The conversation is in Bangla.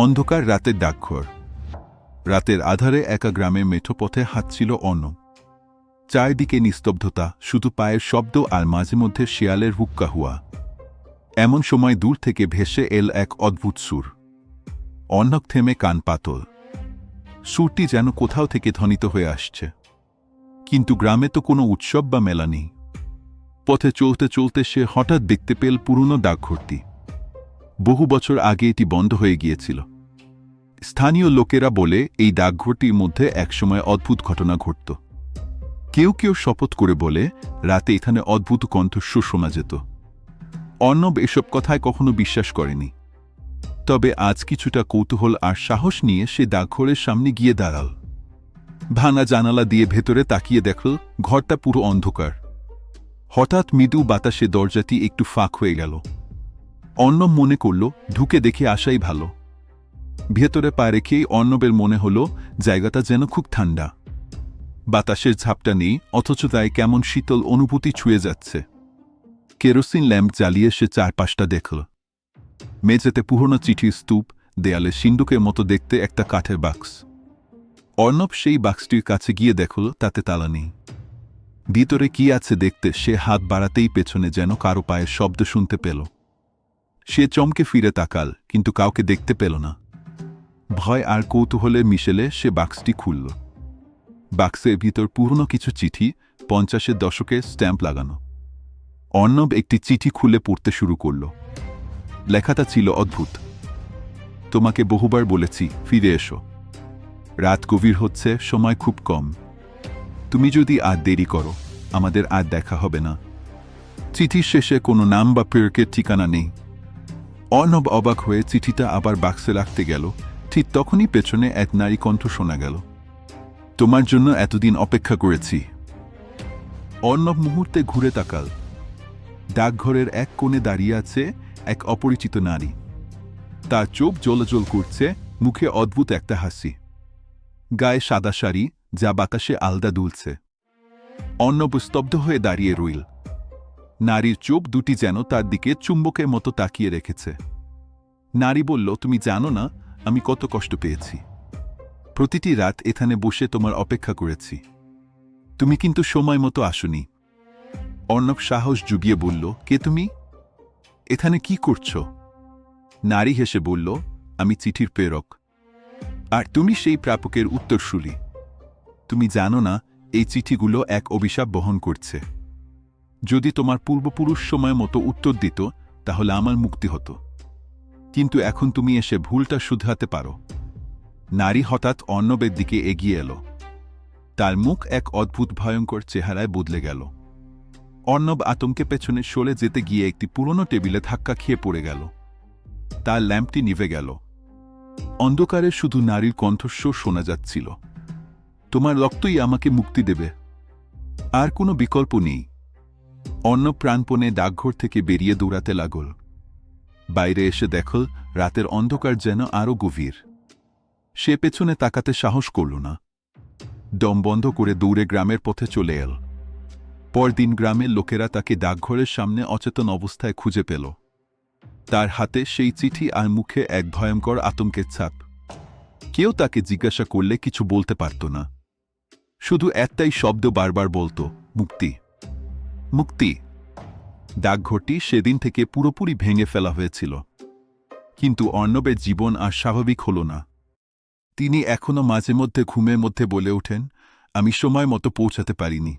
অন্ধকার রাতের ডাকঘর। রাতের আধারে একা গ্রামে মেঠো পথে হাঁটছিল অন্ন চারিদিকে নিস্তব্ধতা, শুধু পায়ের শব্দ আর মাঝে মধ্যে শিয়ালের হুক্কা হুয়া। এমন সময় দূর থেকে ভেসে এল এক অদ্ভুত সুর। অন্নক থেমে কান পাতল। সুরটি যেন কোথাও থেকে ধ্বনিত হয়ে আসছে। কিন্তু গ্রামে তো কোনো উৎসব বা মেলা নেই। পথে চলতে চলতে সে হঠাৎ দেখতে পেল পুরনো ডাকঘরটি। বহু বছর আগে এটি বন্ধ হয়ে গিয়েছিল। স্থানীয় লোকেরা বলে এই ডাকঘরটির মধ্যে একসময় অদ্ভুত ঘটনা ঘটত। কেউ কেউ শপথ করে বলে, রাতে এখানে অদ্ভুত কণ্ঠস্বর শোনা যেত। অর্ণব এসব কথায় কখনো বিশ্বাস করেনি। তবে আজ কিছুটা কৌতূহল আর সাহস নিয়ে সে ডাকঘরের সামনে গিয়ে দাঁড়াল। ভাঙা জানালা দিয়ে ভেতরে তাকিয়ে দেখল, ঘরটা পুরো অন্ধকার। হঠাৎ মৃদু বাতাসে দরজাটি একটু ফাঁক হয়ে গেল। অর্ণব মনে করল, ঢুকে দেখে আসাই ভালো। ভেতরে পা রেখেই অর্ণবের মনে হল, জায়গাটা যেন খুব ঠান্ডা। বাতাসের ঝাপটা নেই, অথচ তাই কেমন শীতল অনুভূতি ছুঁয়ে যাচ্ছে। কেরোসিন ল্যাম্প জ্বালিয়ে সে চারপাশটা দেখল। মেঝেতে পুরনো চিঠির স্তূপ, দেয়ালে সিন্দুকের মতো দেখতে একটা কাঠের বাক্স। অর্ণব সেই বাক্সটির কাছে গিয়ে দেখল, তাতে তালা নেই। ভিতরে কি আছে দেখতে সে হাত বাড়াতেই পেছনে যেন কারও পায়ের শব্দ শুনতে পেল। সে চমকে ফিরে তাকাল, কিন্তু কাউকে দেখতে পেল না। ভয় আর কৌতূহলে মিশেলে সে বাক্সটি খুলল। বাক্সের ভিতর পুরনো কিছু চিঠি, পঞ্চাশের দশকে স্ট্যাম্প লাগানো। অর্ণব একটি চিঠি খুলে পড়তে শুরু করল। লেখাটা ছিল অদ্ভুত। তোমাকে বহুবার বলেছি, ফিরে এসো। রাত গভীর হচ্ছে, সময় খুব কম। তুমি যদি আর দেরি করো, আমাদের আর দেখা হবে না। চিঠির শেষে কোনো নাম বা প্রেরকের ঠিকানা নেই। অর্ণব অবাক হয়ে চিঠিটা আবার বাক্সে রাখতে গেল। ঠিক তখনই পেছনে এক নারী কণ্ঠ শোনা গেল। তোমার জন্য এতদিন অপেক্ষা করেছি। অর্ণব মুহূর্তে ঘুরে তাকাল। ডাকঘরের এক কোণে দাঁড়িয়ে আছে এক অপরিচিত নারী। তার চোখ জ্বলজ্বল করছে, মুখে অদ্ভুত একটা হাসি। গায়ে সাদা শাড়ি, যা বাতাসে আলদা দুলছে। অর্ণব স্তব্ধ হয়ে দাঁড়িয়ে রইল। নারীর চোখ দুটি যেন তার দিকে চুম্বকের মতো তাকিয়ে রেখেছে। নারী বলল, তুমি জানো না, আমি কত কষ্ট পেয়েছি। প্রতিটি রাত এখানে বসে তোমার অপেক্ষা করেছি। তুমি কিন্তু সময় মতো আসনি। অর্ণব সাহস জুগিয়ে বলল, কে তুমি? এখানে কি করছ? নারী হেসে বলল, আমি চিঠির প্রেরক। আর তুমি সেই প্রাপকের উত্তরসূরি। তুমি জানো না, এই চিঠিগুলো এক অভিশাপ বহন করছে। যদি তোমার পূর্বপুরুষ সময় মতো উত্তর দিত, তাহলে আমার মুক্তি হতো। কিন্তু এখন তুমি এসে ভুলটা শুধরাতে পারো। নারী হঠাৎ অর্ণবের দিকে এগিয়ে এলো। তার মুখ এক অদ্ভুত ভয়ঙ্কর চেহারায় বদলে গেল। অর্ণব আতঙ্কে পেছনে সরে যেতে গিয়ে একটি পুরনো টেবিলে ধাক্কা খেয়ে পড়ে গেল। তার ল্যাম্পটি নিভে গেল। অন্ধকারে শুধু নারীর কণ্ঠস্বর শোনা যাচ্ছিল। তোমার রক্তই আমাকে মুক্তি দেবে। আর কোনো বিকল্প নেই। অন্য প্রাণপণে ডাকঘর থেকে বেরিয়ে দৌড়াতে লাগল। বাইরে এসে দেখল, রাতের অন্ধকার যেন আরও গভীর। সে পেছনে তাকাতে সাহস করল না। দম বন্ধ করে দৌড়ে গ্রামের পথে চলে এল। পরদিন গ্রামের লোকেরা তাকে ডাকঘরের সামনে অচেতন অবস্থায় খুঁজে পেল। তার হাতে সেই চিঠি আর মুখে এক ভয়ঙ্কর আতঙ্কের ছাপ। কেউ তাকে জিজ্ঞাসা করলে কিছু বলতে পারত না। শুধু একটাই শব্দ বারবার বলতো, মুক্তি। মুক্তি। ডাকঘরটি সেদিন থেকে পুরোপুরি ভেঙে ফেলা হয়েছিল। কিন্তু অর্ণবের জীবন আর স্বাভাবিক হল না। তিনি এখনও মাঝে মধ্যে ঘুমের মধ্যে বলে ওঠেন, আমি সময় মতো পৌঁছাতে পারিনি।